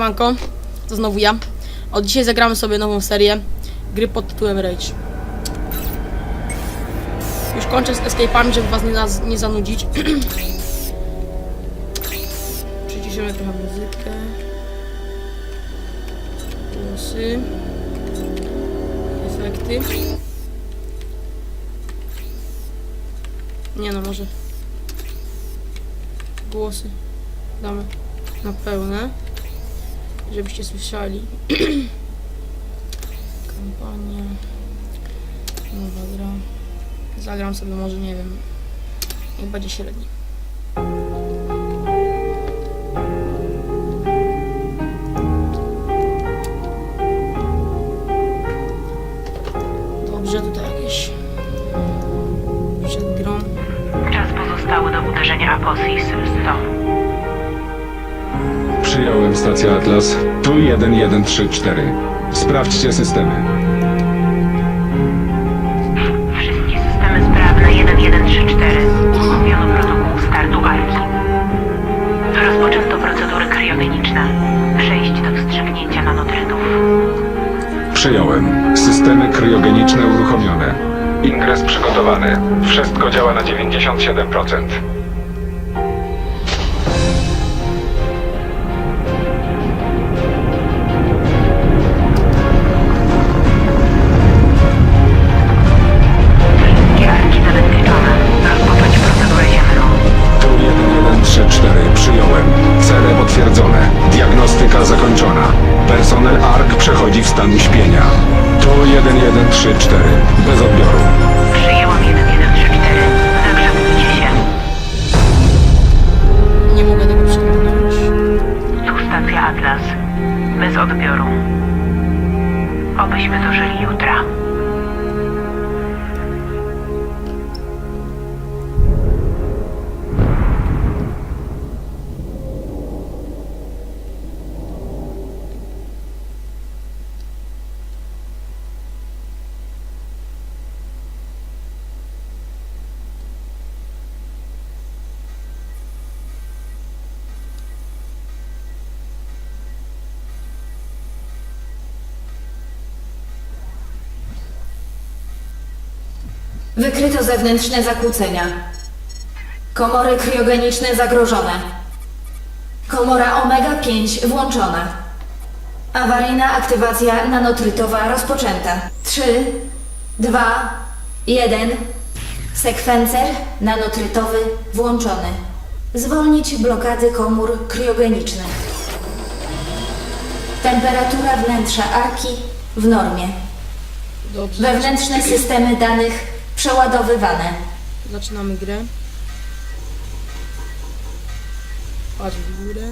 Siemanko, to znowu ja. Od dzisiaj zagramy sobie nową serię gry pod tytułem Rage. Już kończę z escape'ami, żeby was nie, nie zanudzić. Przyciszymy trochę muzykę. Głosy. Efekty. Nie no, może głosy damy na pełne, żebyście słyszeli. Kampania, nowa gra. Zagram sobie może, nie wiem, niech będzie średni. Atlas. Tu 1134. Sprawdźcie systemy. Wszystkie systemy sprawne 1134. Uruchomiono protokół startu Arki. Rozpoczęto procedury kriogeniczne. Przejść do wstrzygnięcia nanotrytów. Przyjąłem. Systemy kryogeniczne uruchomione. Ingres przygotowany. Wszystko działa na 97%. 1134. Bez odbioru. Wykryto zewnętrzne zakłócenia. Komory kriogeniczne zagrożone. Komora omega-5 włączona. Awaryjna aktywacja nanotrytowa rozpoczęta. 3, 2, 1. Sekwencer nanotrytowy włączony. Zwolnić blokady komór kriogenicznych. Temperatura wnętrza arki w normie. Dobrze. Wewnętrzne systemy danych przeładowywane. Zaczynamy grę. Patrz w górę.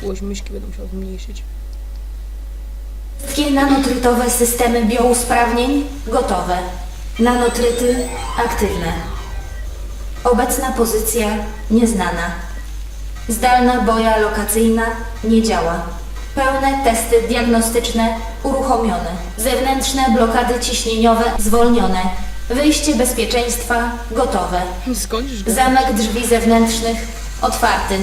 Czułość myszki będę musiał zmniejszyć. Wszystkie nanotrytowe systemy biousprawnień gotowe. Nanotryty aktywne. Obecna pozycja nieznana. Zdalna boja lokacyjna nie działa. Pełne testy diagnostyczne uruchomione. Zewnętrzne blokady ciśnieniowe zwolnione. Wyjście bezpieczeństwa gotowe. Skończysz go. Zamek drzwi zewnętrznych otwarty.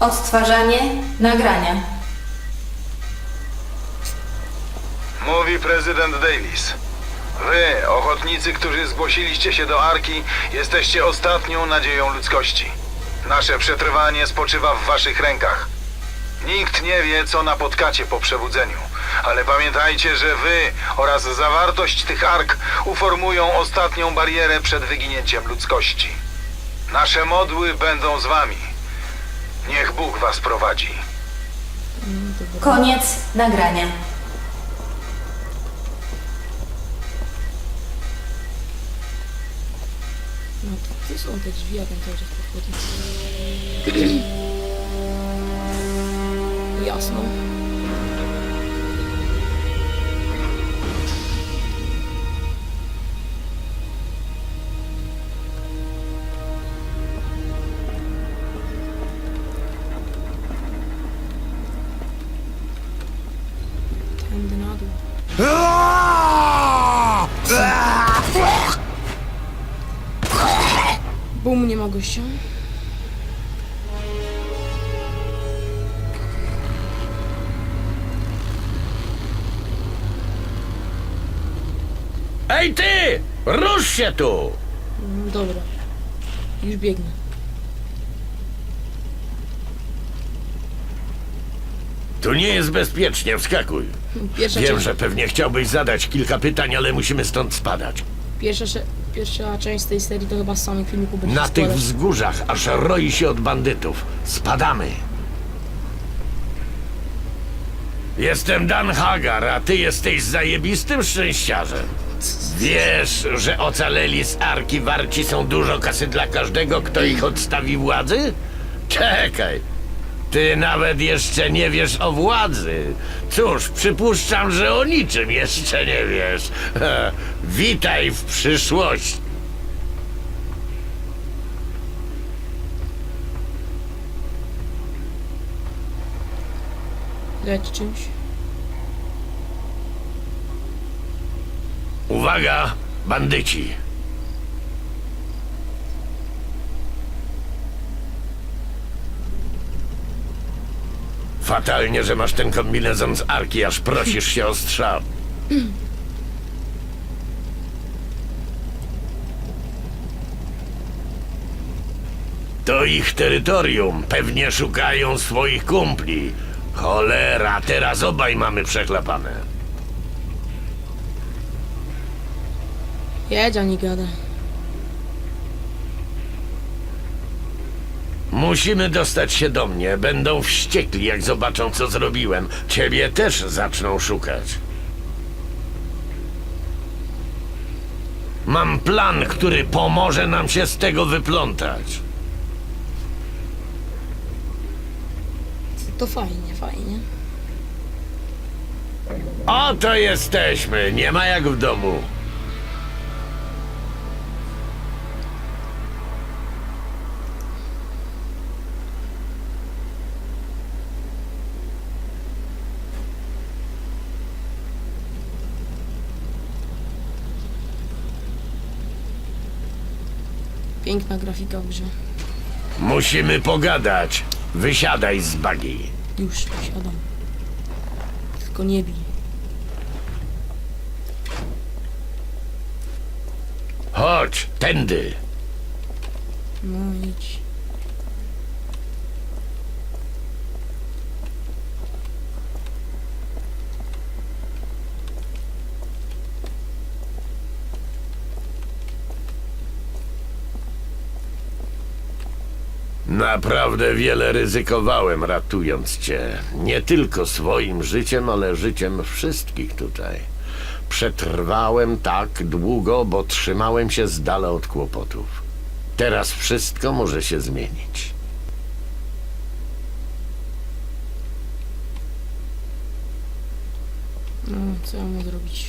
Odtwarzanie nagrania. Mówi prezydent Davis. Wy, ochotnicy, którzy zgłosiliście się do Arki, jesteście ostatnią nadzieją ludzkości. Nasze przetrwanie spoczywa w waszych rękach. Nikt nie wie, co napotkacie po przebudzeniu, ale pamiętajcie, że wy oraz zawartość tych ark uformują ostatnią barierę przed wyginięciem ludzkości. Nasze modły będą z wami. Niech Bóg was prowadzi. Koniec nagrania. Gdzie są te drzwi, jak on cały czas podchodzi? Jasno. Bum, nie ma gościa. Ej ty! Rusz się tu! Dobra. Już biegnę. Tu nie jest bezpiecznie, wskakuj. Pierwsza, Wiem, część, że pewnie chciałbyś zadać kilka pytań, ale musimy stąd spadać. pierwsza, sze- pierwsza część tej serii to chyba z samych filmików będzie Na tych wzgórzach aż roi się od bandytów. Spadamy. Jestem Dan Hagar, a ty jesteś zajebistym szczęściarzem. Wiesz, że ocaleli z Arki warci są dużo kasy dla każdego, kto ich odstawi władzy? Czekaj. Ty nawet jeszcze nie wiesz o władzy. Cóż, przypuszczam, że o niczym jeszcze nie wiesz. Witaj w przyszłości. Leci czymś. Uwaga, bandyci. Fatalnie, że masz ten kombinezon z arki, aż prosisz się o strzał. To ich terytorium. Pewnie szukają swoich kumpli. Cholera, teraz obaj mamy przechlapane. Jedź, a nie gada. Musimy dostać się do mnie. Będą wściekli, jak zobaczą, co zrobiłem. Ciebie też zaczną szukać. Mam plan, który pomoże nam się z tego wyplątać. To fajnie, fajnie. Oto jesteśmy. Nie ma jak w domu. Piękna grafika w grze. Musimy pogadać. Wysiadaj z bagi. Już, siadam. Tylko nie bij. Chodź, tędy. No idź. Naprawdę wiele ryzykowałem ratując cię. Nie tylko swoim życiem, ale życiem wszystkich tutaj. Przetrwałem tak długo, bo trzymałem się z dala od kłopotów. Teraz wszystko może się zmienić. No, co ja mam zrobić?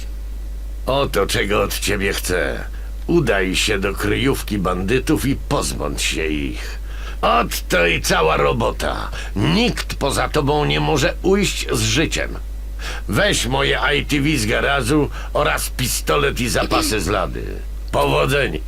Oto czego od ciebie chcę. Udaj się do kryjówki bandytów i pozbądź się ich. Oto i cała robota. Nikt poza tobą nie może ujść z życiem. Weź moje ITV z garażu oraz pistolet i zapasy z lady. Powodzenia.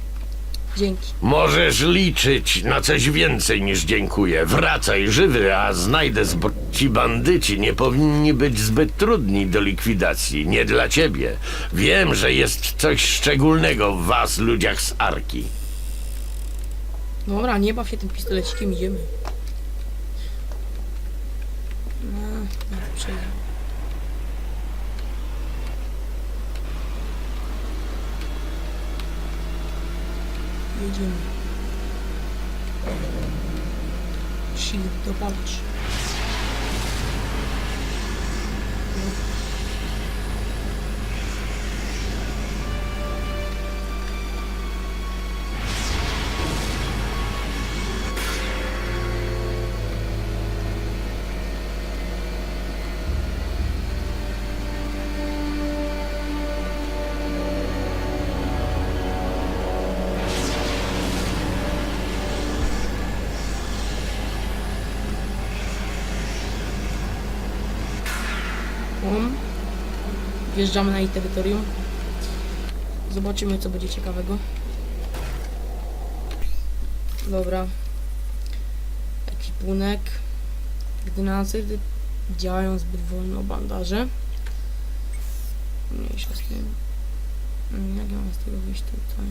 Dzięki. Możesz liczyć na coś więcej niż dziękuję. Wracaj żywy, a znajdę zbro... Ci bandyci nie powinni być zbyt trudni do likwidacji. Nie dla ciebie. Wiem, że jest coś szczególnego w was, ludziach z Arki. Dobra, nie baw się tym pistolecikiem, idziemy. No, no. Jedziemy. Shield. Wjeżdżamy na jej terytorium. Zobaczymy, co będzie ciekawego. Dobra. Ekipunek. Gdy działają zbyt wolno bandaże. Mniejsza z tym. Mm, Jak ja mam z tego wyjść tutaj?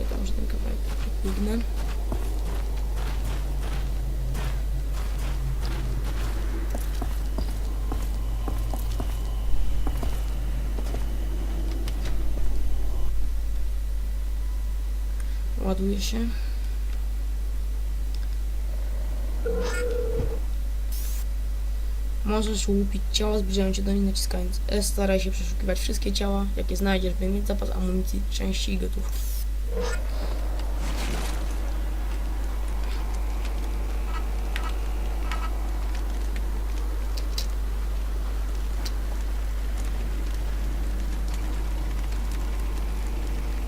Ja tam, że ten kawałek biegnę. Ładuje się. Możesz łupić ciała, zbliżając się do nich naciskając S. Staraj się przeszukiwać wszystkie ciała, jakie znajdziesz, by mieć zapas amunicji, części i gotówki.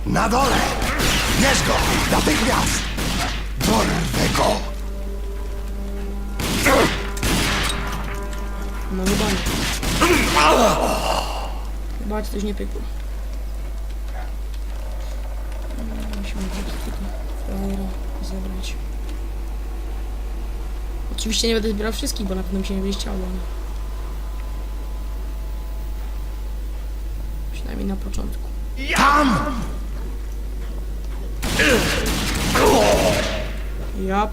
Na dole! Bierz go! Natychmiast! Dorwę go! No chyba nie. Chyba ci coś nie pykło. Mm, Musimy gdzieś tego frajera zebrać. Oczywiście nie będę zbierał wszystkich, bo na pewno mi się nie będzie chciało. Przynajmniej na początku. Tam! Jap.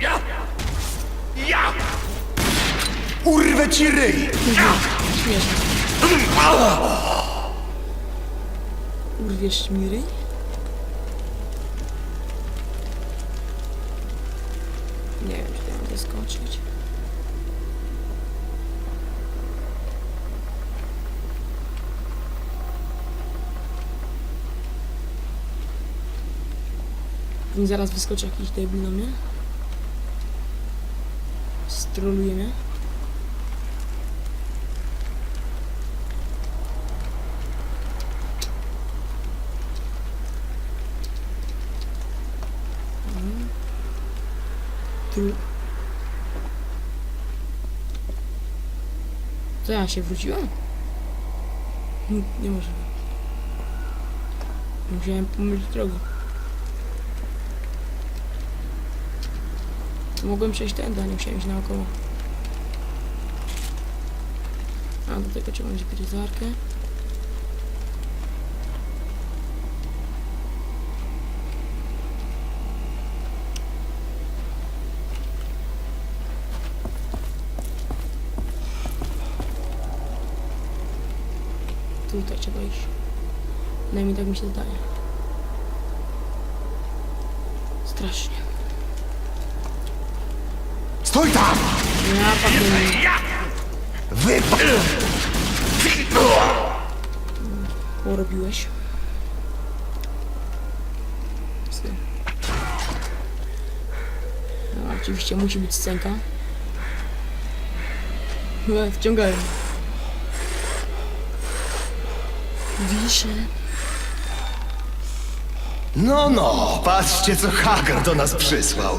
Ja! Ja! Urwę ci ryj! Śmieszne. Urwiesz mi ryj? Nie wiem, czy ja mogę Pewnie zaraz wyskoczy jakiś debil na mnie. Stroluje mnie. Tu. Co ja się wróciłem? Hmm, Nie może. Musiałem pomylić drogę. Mogłem przejść tędy, a nie musiałem iść naokoło. A do tego trzeba będzie pieczarkę. Tutaj trzeba iść. Najmniej tak mi się zdaje. Strasznie. Stój tam! Ja pamiętam. Wypa... porobiłeś. Psy. No, oczywiście musi być scenka. Chyba wciągają. Wiszę. No, no, patrzcie co Hagar do nas przysłał.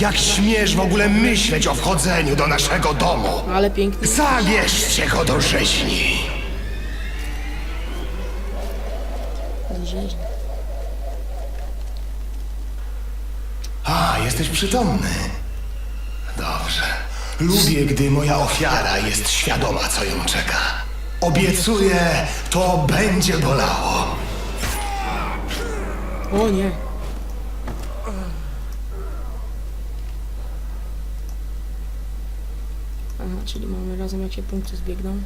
Jak śmiesz w ogóle myśleć o wchodzeniu do naszego domu? Ale piękny. Zabierzcie go do rzeźni! Rzeźni. A, jesteś przytomny. Dobrze. Lubię, gdy moja ofiara jest świadoma, co ją czeka. Obiecuję, to będzie bolało. O nie. Czyli mamy razem jak się punkty zbiegną.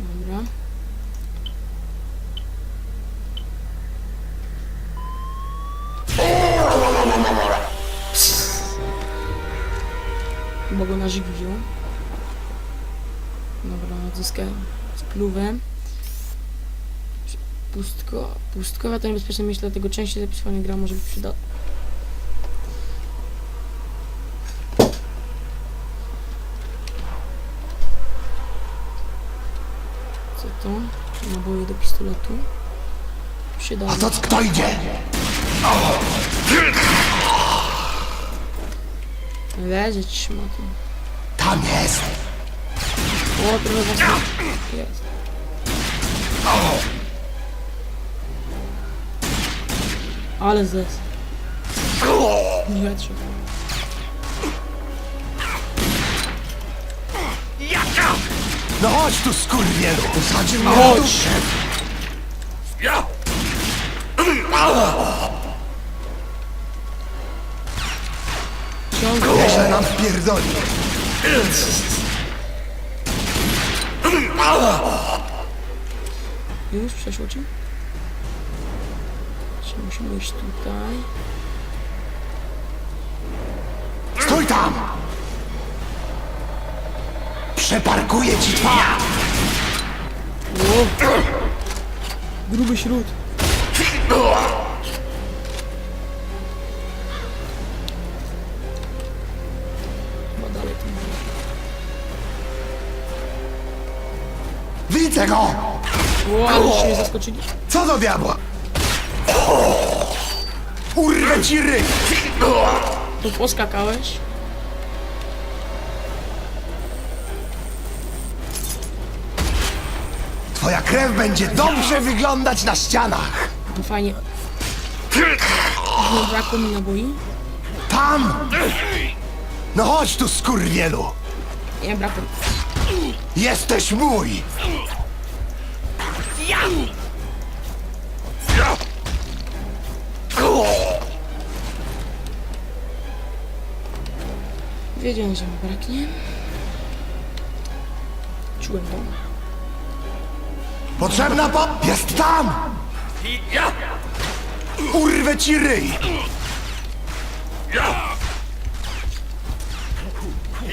Dobra. Bo go na żyg. Dobra, odzyskałem spluwę. Pustko, pustkowa to niebezpieczne myśl, dlatego częściej zapisywanie gra może być przydatna. Co to? Naboje do pistoletu. Przyda A to kto idzie? Leżeć szmaty. Tam jest. O, trochę was jest. Ale zes. Nie headshot. No chodź tu, skurwielu. Usadził mnie Chodź. Nieźle nam wpierdoli. Już przeszło ci? Czy musimy iść tutaj? Stój tam! Przeparkuję ci twarz! Gruby śród. Chyba dalej tu. Widzę go! O, ale mnie zaskoczyli. Co do diabła? Urwę ci ryj! Tu poskakałeś. Twoja krew będzie dobrze wyglądać na ścianach! No fajnie. Nie brakło mi naboi. Tam! No chodź tu, skurwielu! Nie brakło. Jesteś mój! Wiedziałem, że mi braknie. Czułem to. Potrzebna po... Jest tam! Urwę ci ryj!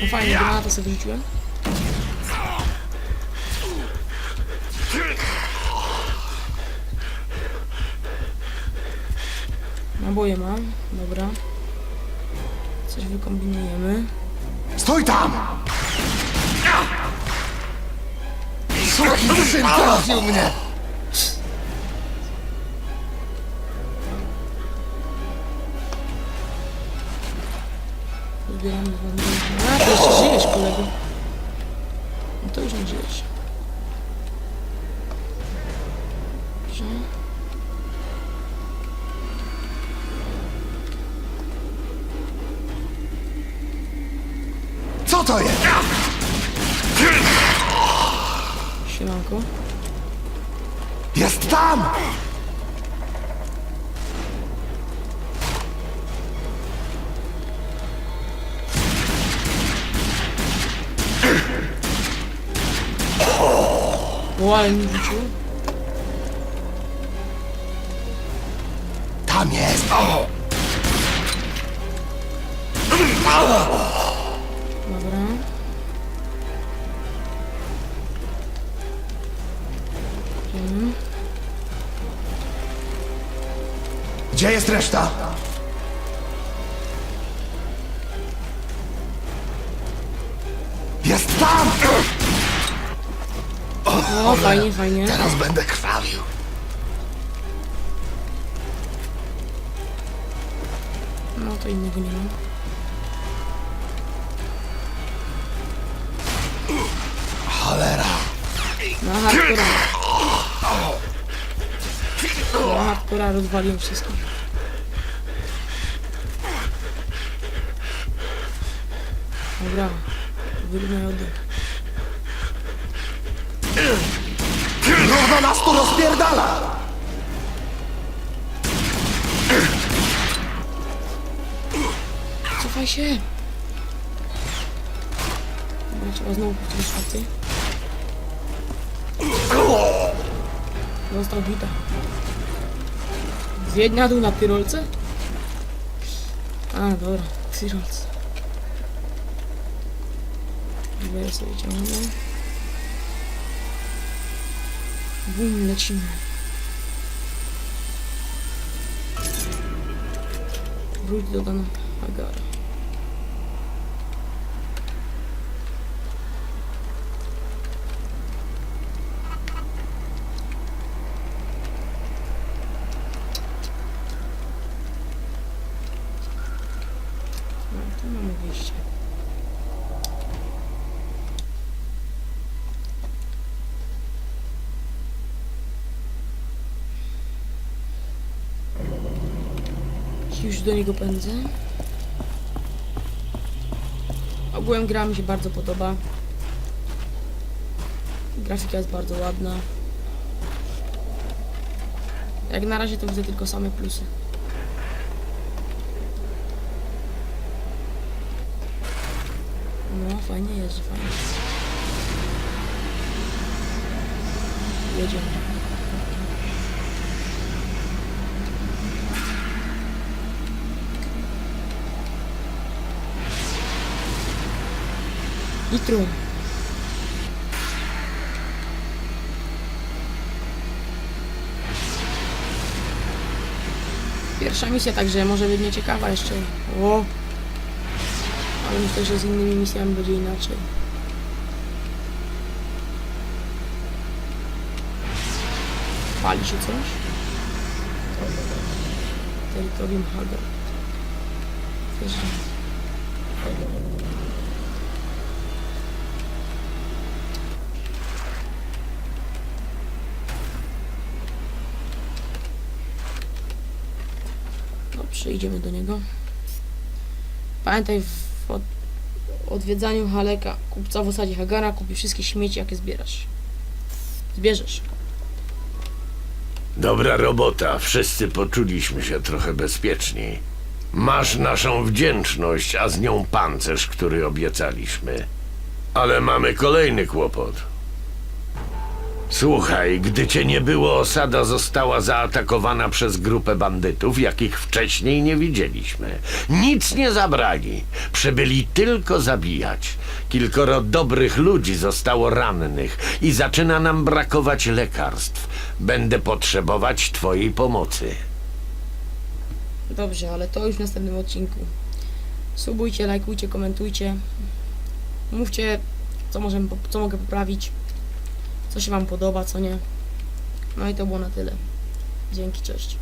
No fajnie, granatę sobie wrzuciłem. Naboje mam, dobra. Coś wykombinujemy. Stój tam! Syn trafił mnie! Zbieramy wam A, to jeszcze żyjesz, kolego. No to już nie żyjesz. O, wrzucił. Tam jest! Dobra. Wiem. Gdzie jest reszta? O, fajnie, fajnie. Teraz będę krwawił. No to innego nie mam. Cholera. Na hardcora. Na hardcora rozwaliłem wszystkich. Dobra. Wyrównaj oddech. Równo nas tu rozpierdala! Cofaj się! Dobra, trzeba znowu powtórzyć akcję. Został bita. Zjedź na dół na tyrolce? A, dobra, tyrolce. Dobra, sobie ciągnę. будем начинать. Грудь задана. Ага. Do niego pędzę. Ogółem gra mi się bardzo podoba. Grafika jest bardzo ładna. Jak na razie to widzę tylko same plusy. No, fajnie jeździ, fajnie. Jedziemy. Nitro. Pierwsza misja także może być nieciekawa jeszcze. O! Ale myślę, że z innymi misjami będzie inaczej. Pali się coś? Terytorium Hagar. Wjeżdżamy. Dobrze, idziemy do niego. Pamiętaj w od, odwiedzaniu Haleka, kupca w osadzie Hagara, kupi wszystkie śmieci, jakie zbierasz. Zbierzesz. Dobra robota, wszyscy poczuliśmy się trochę bezpieczniej. Masz naszą wdzięczność, a z nią pancerz, który obiecaliśmy. Ale mamy kolejny kłopot. Słuchaj, gdy cię nie było, osada została zaatakowana przez grupę bandytów, jakich wcześniej nie widzieliśmy. Nic nie zabrali, przybyli tylko zabijać. Kilkoro dobrych ludzi zostało rannych i zaczyna nam brakować lekarstw. Będę potrzebować twojej pomocy. Dobrze, ale to już w następnym odcinku. Subujcie, lajkujcie, komentujcie. Mówcie, co, możemy, co mogę poprawić. Co się Wam podoba, co nie. No i to było na tyle. Dzięki, cześć.